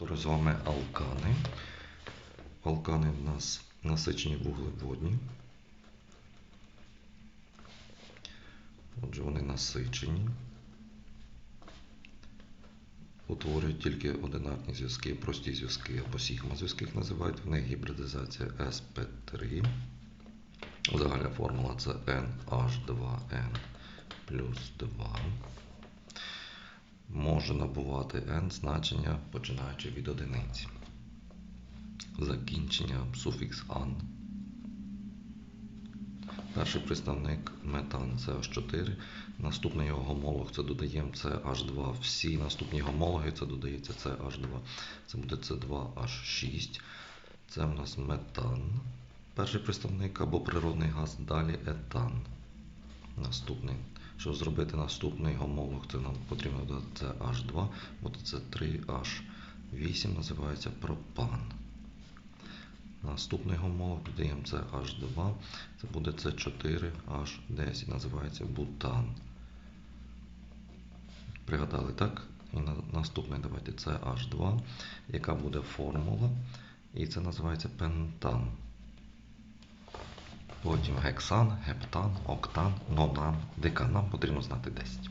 З вами алкани. Алкани в нас насичені вуглеводні. Отже, вони насичені. Утворюють тільки одинарні зв'язки, прості зв'язки або сігма зв'язки їх називають. В них гібридизація sp3. Загальна формула це NH2N плюс 2 може набувати n значення починаючи від одиниці. Закінчення суфікс ан. Перший представник метан це H4. Наступний його гомолог це додаємо CH2. Всі наступні гомологи це додається CH2. Це буде C2H6. Це в нас метан. Перший представник або природний газ, далі етан. Наступний. Щоб зробити наступний гомолог, це нам потрібно додати це H2, буде це 3H8, називається пропан. Наступний гомолог додаємо це H2, це буде це 4H10, називається бутан. Пригадали, так? І на, наступний давайте це H2, яка буде формула, і це називається пентан. Потім гексан, гептан, октан, нонан, декан. Нам потрібно знати 10.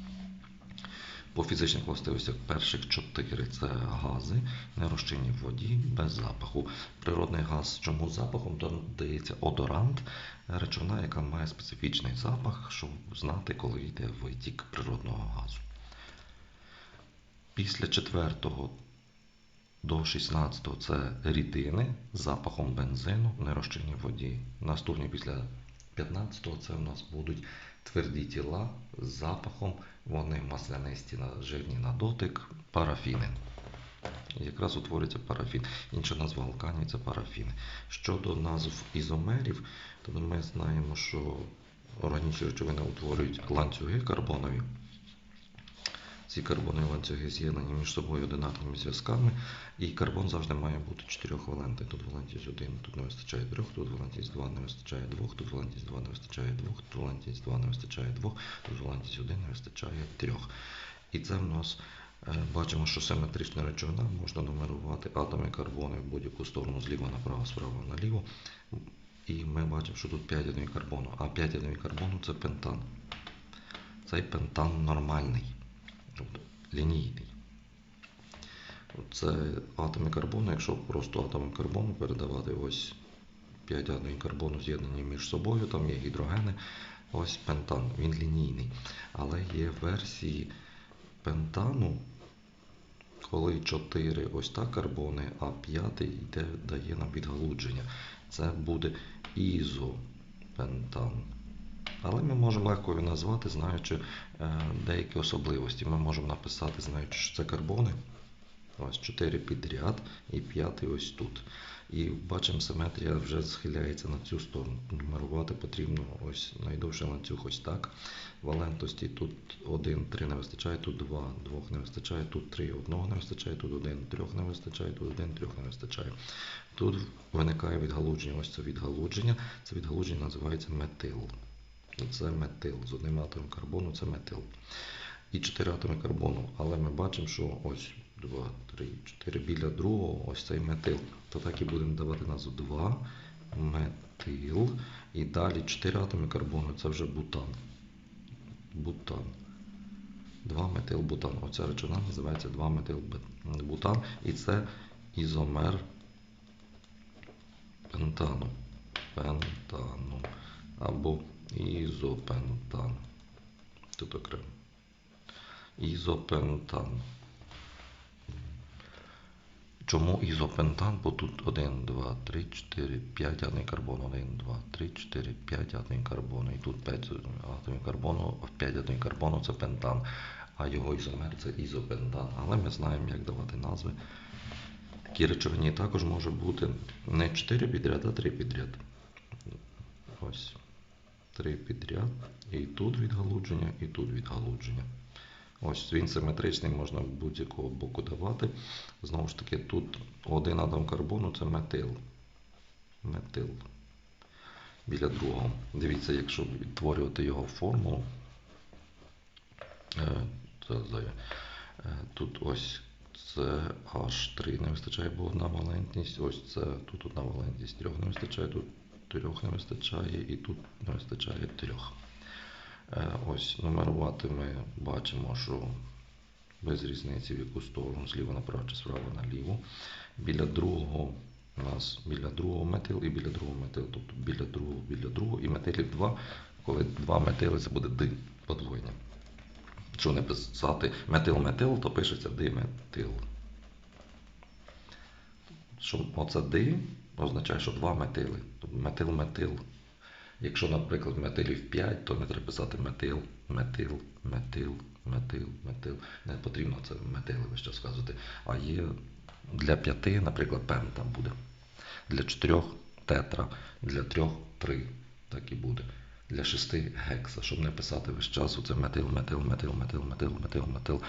По фізичних властивостях перших 4 це гази, не розчинні в воді, без запаху. Природний газ чому запахом, то дається одорант, речовина, яка має специфічний запах, щоб знати, коли йде витік природного газу. Після четвертого до 16 це рідини з запахом бензину, нерозчинні в воді. Наступні після 15 це в нас будуть тверді тіла з запахом, вони маслянисті, жирні на дотик, парафіни. Якраз утворюється парафін. Інша назва алканів це парафіни. Щодо назв ізомерів, то ми знаємо, що органічні речовини утворюють ланцюги карбонові. Ці карбонові ланцюги з'єднані між собою одинарними зв'язками, і карбон завжди має бути чотирьохвалентний. Тут валентність 1, тут не вистачає 3, тут валентність 2 не вистачає 2, тут валентність 2 не вистачає 2, тут валентність 2 не вистачає 2, тут валентність 1 не вистачає 3. І це в нас е, бачимо, що симетрична речовина можна нумерувати атоми карбону в будь-яку сторону зліва направо, справа наліво. І ми бачимо, що тут 5 атомів карбону, а 5 атомів карбону це пентан. Цей пентан нормальний, лінійний. Це атоми карбону, якщо просто атоми карбону передавати ось 5 атомів карбону з'єднані між собою, там є гідрогени, ось пентан, він лінійний. Але є версії пентану, коли 4 ось так карбони, а 5 йде, дає нам відгалудження. Це буде ізопентан. Але ми можемо легко його назвати, знаючи е, деякі особливості. Ми можемо написати, знаючи, що це карбони. Ось 4 підряд і 5 ось тут. І бачимо, симетрія вже схиляється на цю сторону. Нумерувати потрібно ось найдовший ланцюг ось так. Валентності тут 1, 3 не вистачає, тут 2, 2 не вистачає, тут 3, 1 не вистачає, тут 1, 3 не вистачає, тут 1, 3 не вистачає. Тут виникає відгалудження. Ось це відгалудження. Це відгалудження називається метил. Це метил. З одним атомом карбону це метил. І 4 атоми карбону. Але ми бачимо, що ось 2, 3, 4 біля другого, ось цей метил. То так і будемо давати назву 2 метил. І далі 4 атоми карбону це вже бутан. Бутан. 2 метил бутан. Оця речовина називається 2 метил бутан. І це ізомер пентану. Пентану. Або ізопентан. Тут окремо. Ізопентан. Чому ізопентан? Бо тут 1, 2, 3, 4, 5 атомів карбону. 1, 2, 3, 4, 5 атомів карбону. І тут 5 атомів карбону, 5 атомів карбону це пентан, а його ізомер це ізопентан. Але ми знаємо, як давати назви. Такі речовині також може бути не 4 підряд, а 3 підряд. Ось. 3 підряд. І тут відгалудження, і тут відгалудження. Ось він симетричний, можна будь-якого боку давати. Знову ж таки, тут один атом карбону це метил. Метил. Біля другого. Дивіться, якщо відтворювати його формулу, е, е, тут ось це H3 не вистачає, бо одна валентність. Ось це тут одна валентність трьох не вистачає, тут трьох не вистачає і тут не вистачає трьох. Е, Ось нумерувати ми бачимо, що без різниці в яку сторону, зліва направо чи справа наліво. Біля другого у нас біля другого метил і біля другого метил, тобто біля другого, біля другого і метилів два. Коли два метили, це буде ди подвоєння. Якщо не писати метил-метил, то пишеться диметил. Що оце ди означає, що два метили. Тобто метил-метил. Якщо, наприклад, метилів 5, то не треба писати метил, метил, метил, метил, метил. Не потрібно це метили весь час сказати. А є для п'яти, наприклад, пента буде. Для чотирьох тетра, для трьох три. Так і буде. Для шести гекса, щоб не писати весь час оце метил, метил, метил, метил, метил, метил, метил.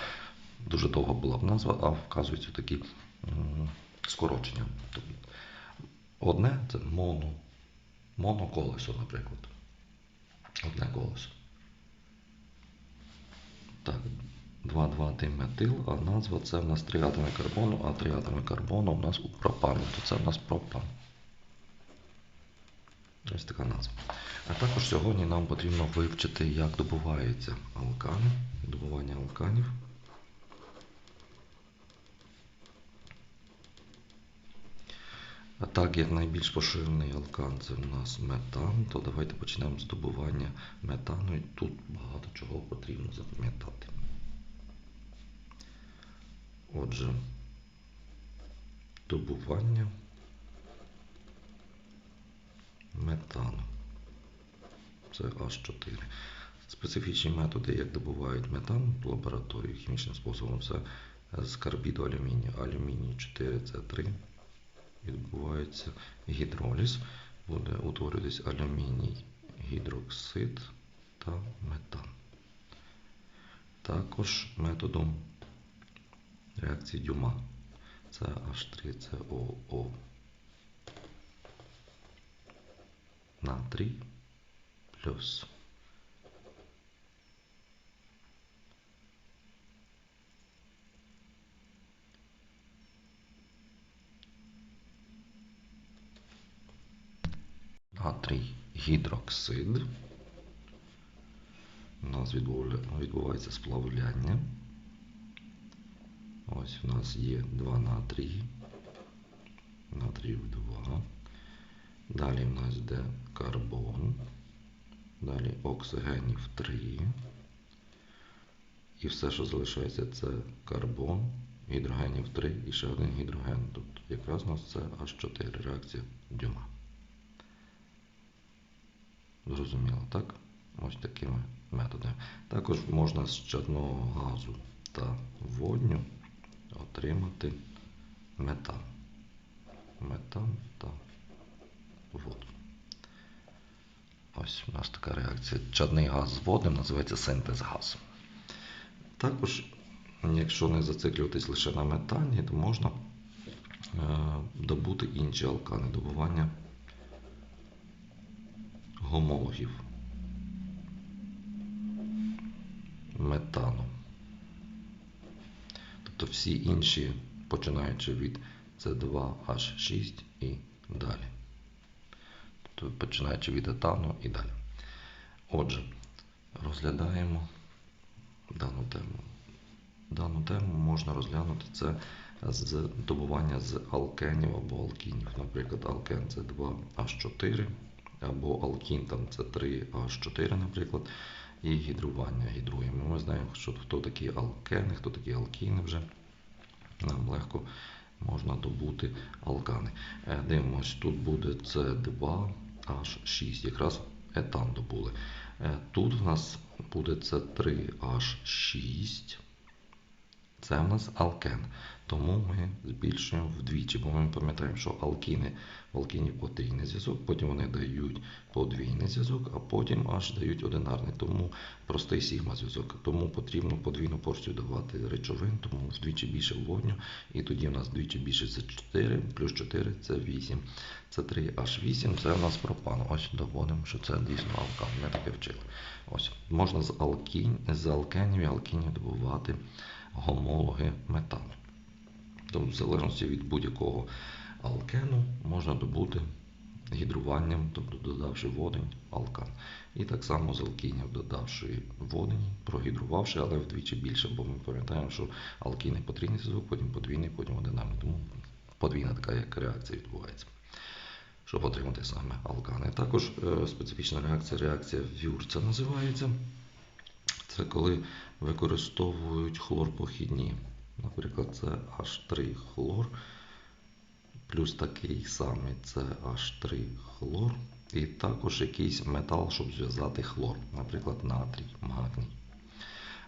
Дуже довго була б назва, а вказуються такі скорочення. Одне це моно. Моноколесо, наприклад. Одне колесо. Так, 2,2 диметил, а назва це в нас 3 атоми карбону, а 3 атоми карбону у нас у пропану, то це в нас пропан. Ось така назва. А також сьогодні нам потрібно вивчити, як добуваються алкани, добування алканів. А так як найбільш поширений алкан це у нас метан, то давайте почнемо з добування метану. І тут багато чого потрібно запам'ятати. Отже, добування метану. Це H4. Специфічні методи, як добувають метан в лабораторії хімічним способом, це з карбіду алюмінію. Алюміній 4С3 відбувається гідроліз, буде утворюватись алюміній, гідроксид та метан. Також методом реакції Дюма. Це H3COO. Натрій плюс. Натрій гідроксид. У нас відбувається сплавляння. Ось у нас є 2 натрії. Натріїв 2. Далі в нас йде карбон. Далі оксигенів 3. І все, що залишається, це карбон, гідрогенів 3 і ще один гідроген. Тобто якраз у нас це аж 4 реакція Дюма. Зрозуміло, так? Ось такими методами. Також можна з чадного газу та водню отримати метан. Метан та воду. Ось у нас така реакція. Чадний газ з водним називається синтез газу. Також, якщо не зациклюватись лише на метані, то можна е, добути інші алкани, добування гомологів метану. Тобто всі інші, починаючи від С2H6 і далі. Тобто починаючи від етану і далі. Отже, розглядаємо дану тему. Дану тему можна розглянути це з добування з алкенів або алкінів. Наприклад, алкен це 2H4, або алкін там це 3H4, наприклад, і гідрування гідруємо. Ми знаємо, що хто такі алкени, хто такі алкіни вже. Нам легко можна добути алкани. Е, Дивимось, тут буде С2H6, якраз етан добули. Е, Тут в нас буде С3H6. Це в нас алкен. Тому ми збільшуємо вдвічі, бо ми пам'ятаємо, що алкіни в алкінів потрійний зв'язок, потім вони дають подвійний зв'язок, а потім аж дають одинарний. Тому простий сігма зв'язок. Тому потрібно подвійну порцію давати речовин, тому вдвічі більше водню. І тоді в нас вдвічі більше це 4, плюс 4 це 8. Це 3 аж 8, це у нас пропан. Ось доводимо, що це дійсно алкан. Ми таке вчили. Ось можна з алкін, з алкенів і алкінів добувати гомологи метану. Тому в залежності від будь-якого алкену можна добути гідруванням, тобто додавши водень, алкан. І так само з алкінів, додавши водень, прогідрувавши, але вдвічі більше, бо ми пам'ятаємо, що алкіни потрійний зв'язок, потім подвійний, потім одинарний. Тому подвійна така як реакція відбувається. Щоб отримати саме алкани. Також е, специфічна реакція, реакція Вюрца називається. Це коли використовують хлорпохідні. Наприклад, це H3 хлор, плюс такий самий це H3 хлор, і також якийсь метал, щоб зв'язати хлор, наприклад, натрій, магній.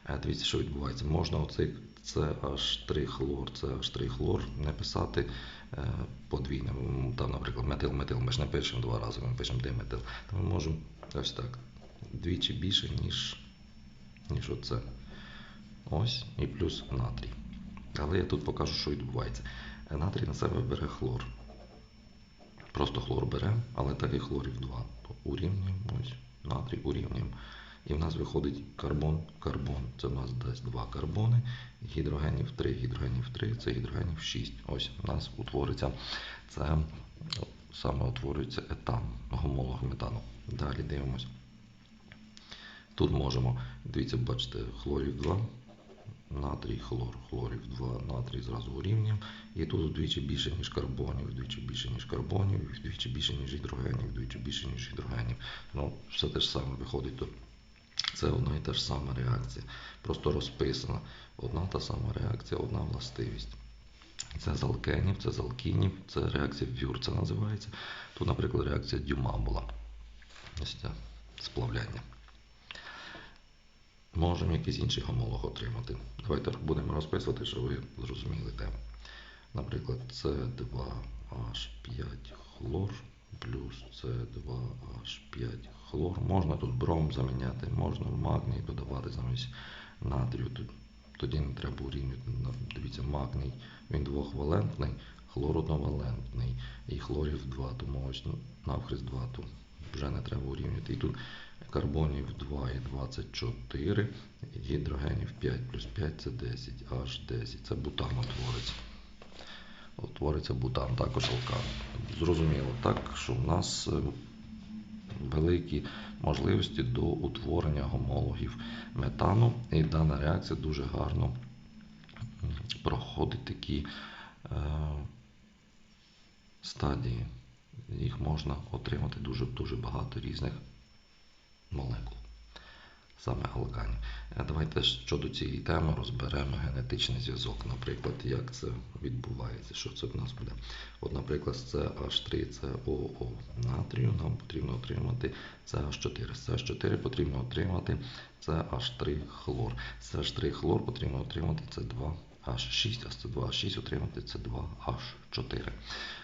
Е, Дивіться, що відбувається. Можна оцей це H3 хлор, це H3 хлор не писати е, подвійним. Там, наприклад, метил, метил. Ми ж не пишемо два рази, ми пишемо диметил. Ми можемо ось так. Двічі більше, ніж, ніж оце. Ось і плюс натрій. Але я тут покажу, що відбувається. Натрій на себе бере хлор. Просто хлор бере, але так і хлорів 2. Урівнюємо, ось, натрій урівнюємо. І в нас виходить карбон, карбон. Це в нас дасть два карбони, гідрогенів 3, гідрогенів 3, це гідрогенів 6. Ось у нас утвориться це саме утворюється етан, гомолог метану. Далі дивимось. Тут можемо, дивіться, бачите, хлорів 2, натрій, хлор, хлорів 2, натрій зразу урівнюємо. І тут вдвічі більше, ніж карбонів, вдвічі більше, ніж карбонів, вдвічі більше, ніж гідрогенів, вдвічі більше, ніж гідрогенів. Ну, все те ж саме виходить тут. Це одна і та ж сама реакція. Просто розписана. Одна та сама реакція, одна властивість. Це з алкенів, це з алкінів, це реакція Вюрца називається. Тут, наприклад, реакція Дюма була. Ось це сплавляння. Можемо якийсь інший гомолог отримати. Давайте будемо розписувати, щоб ви зрозуміли тему. Наприклад, С2H5 хлор плюс С2H5 хлор. Можна тут бром заміняти, можна магній додавати замість натрію. Тоді не треба урівнювати. Дивіться, магній, він двохвалентний, хлор одновалентний і хлорів 2, тому ось ну, навхрест 2, то вже не треба урівнювати. І тут карбонів 2 і 24, гідрогенів 5 плюс 5 це 10, аж 10. Це бутан утвориться. Утвориться бутан, також алкан. Зрозуміло, так, що в нас е, великі можливості до утворення гомологів метану. І дана реакція дуже гарно проходить такі е, стадії. Їх можна отримати дуже, дуже багато різних молекул. Саме алканів. Е, Давайте щодо цієї теми розберемо генетичний зв'язок. Наприклад, як це відбувається, що це в нас буде. От, наприклад, з CH3 COO натрію нам потрібно отримати CH4. З CH4 потрібно отримати CH3 хлор. З CH3 хлор потрібно отримати C2 H6, а з C2H6 отримати C2H4.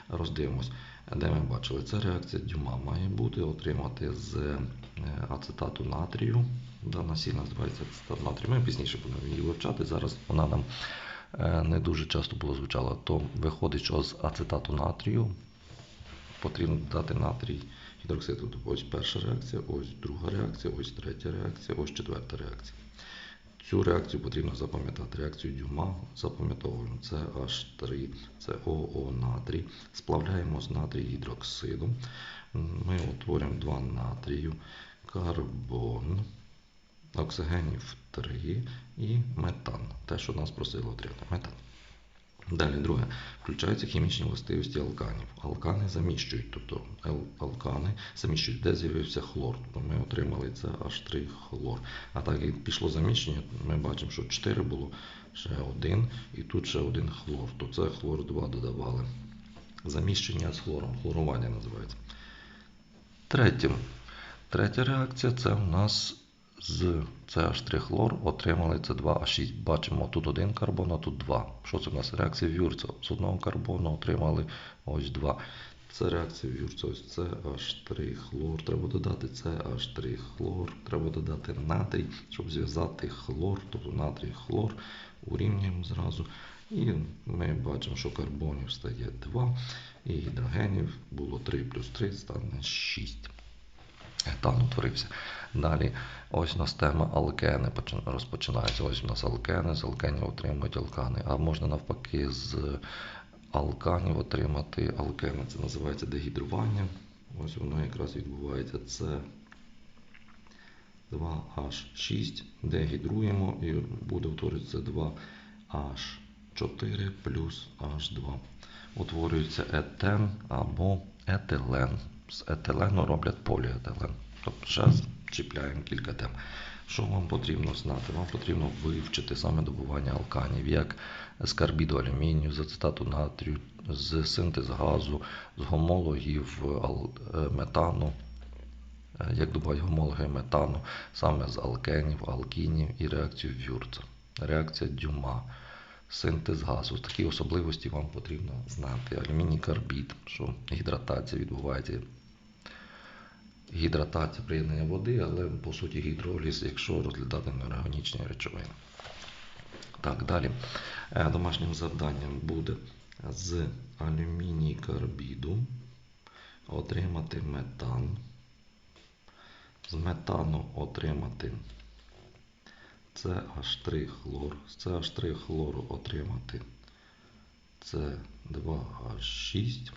Роздивимось, де ми бачили, це реакція Дюма має бути отримати з е, ацетату натрію. Дана сіль називається ацетат натрію. Ми пізніше будемо її вивчати. Зараз вона нам е, не дуже часто було звучала. То виходить, що з ацетату натрію потрібно додати натрій гідроксиду. Тобто Ось перша реакція, ось друга реакція, ось третя реакція, ось четверта реакція. Цю реакцію потрібно запам'ятати. Реакцію Дюма запам'ятовуємо. Це H3, це ОО натрій. Сплавляємо з натрій гідроксидом. Ми утворюємо два натрію, карбон, оксигенів 3 і метан. Те, що нас просили отримати. Метан. Далі, друге, включаються хімічні властивості алканів. Алкани заміщують, тобто алкани заміщують, де з'явився хлор. Тобто ми отримали це H3 хлор. А так як пішло заміщення, ми бачимо, що 4 було ще один, і тут ще один хлор. То це хлор 2 додавали. Заміщення з хлором, хлорування називається. Третім. Третя реакція це у нас з CH3 хлор отримали С2H6. Бачимо, тут один карбон, а тут два. Що це в нас? Реакція Вюрца. З одного карбону отримали ось два. Це реакція Вюрца. Ось CH3 хлор. Треба додати CH3 хлор. Треба додати натрій, щоб зв'язати хлор, тобто натрій хлор. Урівнюємо зразу. І ми бачимо, що карбонів стає 2, і гідрогенів було 3 плюс 3 стане 6. Етан утворився. Далі ось у нас тема алкени розпочинається. Ось у нас алкени, з алкенів отримують алкани. А можна навпаки з алканів отримати алкени. Це називається дегідрування. Ось воно якраз відбувається. Це 2H6, дегідруємо і буде утворюватися 2H4 плюс H2. Утворюється етен або етилен. З етилену роблять поліетилен. Тобто зараз чіпляємо кілька тем. Що вам потрібно знати? Вам потрібно вивчити саме добування алканів, як з карбіду алюмінію, з ацетату натрію, з синтез газу, з гомологів е, метану, е, як добувають гомологи метану, саме з алкенів, алкінів і реакцію Вюрца, реакція Дюма, синтез газу. Такі особливості вам потрібно знати. Алюміній карбід, що гідратація відбувається. Гідратація приєднання води, але по суті гідроліз, якщо розглядати неорганічні речовини. Так, далі. Е, Домашнім завданням буде з алюміній карбіду отримати метан. З метану отримати CH3 хлор. З CH3 хлору отримати С2H6.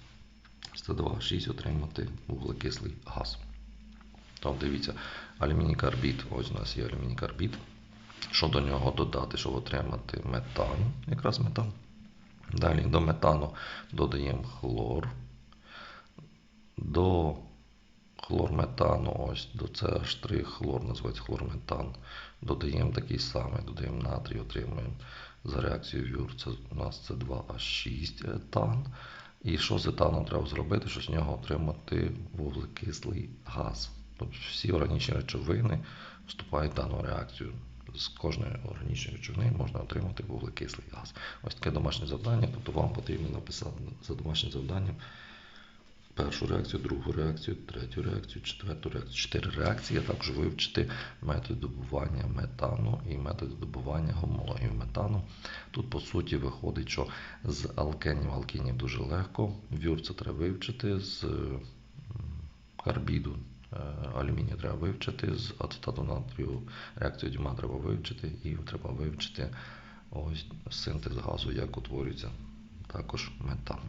З С2H6 отримати вуглекислий газ. Там дивіться, алюміній карбід. Ось у нас є алюміній карбід. Що до нього додати, щоб отримати метан, якраз метан. Далі до метану додаємо хлор. До хлорметану, ось до CH3 хлор, називається хлорметан. Додаємо такий самий, додаємо натрій, отримуємо за реакцією Вюр. Це у нас це 2H6 етан. І що з етаном треба зробити, щоб з нього отримати вуглекислий газ. Тобто всі органічні речовини вступають в дану реакцію. З кожної органічної речовини можна отримати вуглекислий газ. Ось таке домашнє завдання. Тобто вам потрібно написати за домашнім завданням першу реакцію, другу реакцію, третю реакцію, четверту реакцію, чотири реакції, а також вивчити метод добування метану і метод добування гомологів метану. Тут, по суті, виходить, що з алкенів, алкінів дуже легко. Вюр це треба вивчити, з карбіду е, алюмінію треба вивчити, з ацетату натрію реакцію Дюма треба вивчити, і треба вивчити ось синтез газу, як утворюється також метан.